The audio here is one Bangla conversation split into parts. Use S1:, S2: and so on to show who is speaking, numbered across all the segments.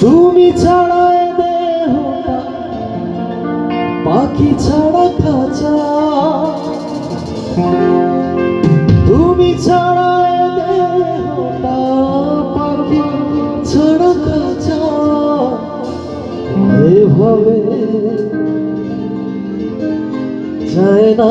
S1: তুমি ছাড়া এ দেহটা পাখি ছাড়া খাঁচা। তুমি ছাড়া এ দেহটা পাখি ছাড়া খাঁচা। এভাবে যায় না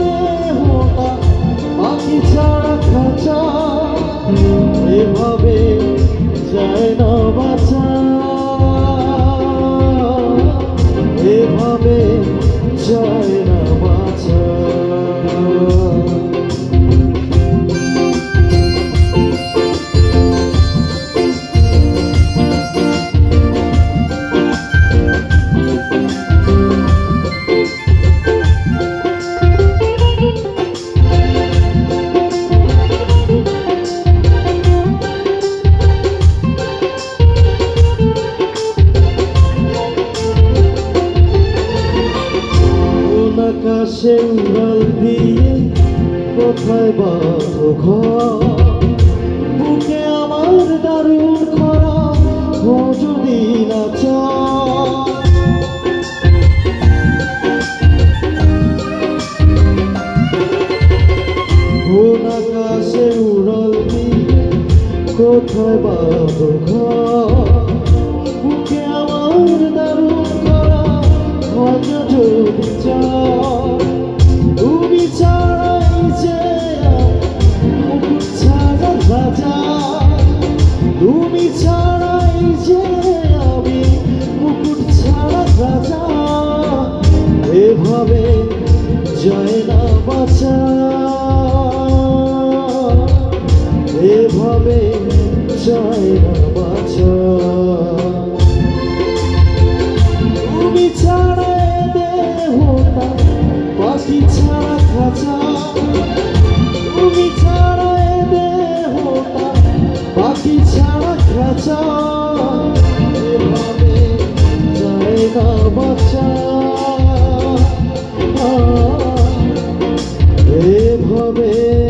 S1: দেহটা পাখি ছাড়া খাঁচা। এভাবে আকাশে উড়াল দিয়ে কোথায় ঘর? বুকে আমার দারুণ খরা যদি না কোন আকাশে উড়াল দিয়ে কোথায় ঘর? জয় না বাঁচা এভাবে জয় না বাঁচা তুমি ছাড়া এ দেহটা পাখি ছাড়া খাঁচা তুমি ছাড়া এ পাখি ছাড়া খাঁচা এভাবে যায় না বাঁচা এভাবে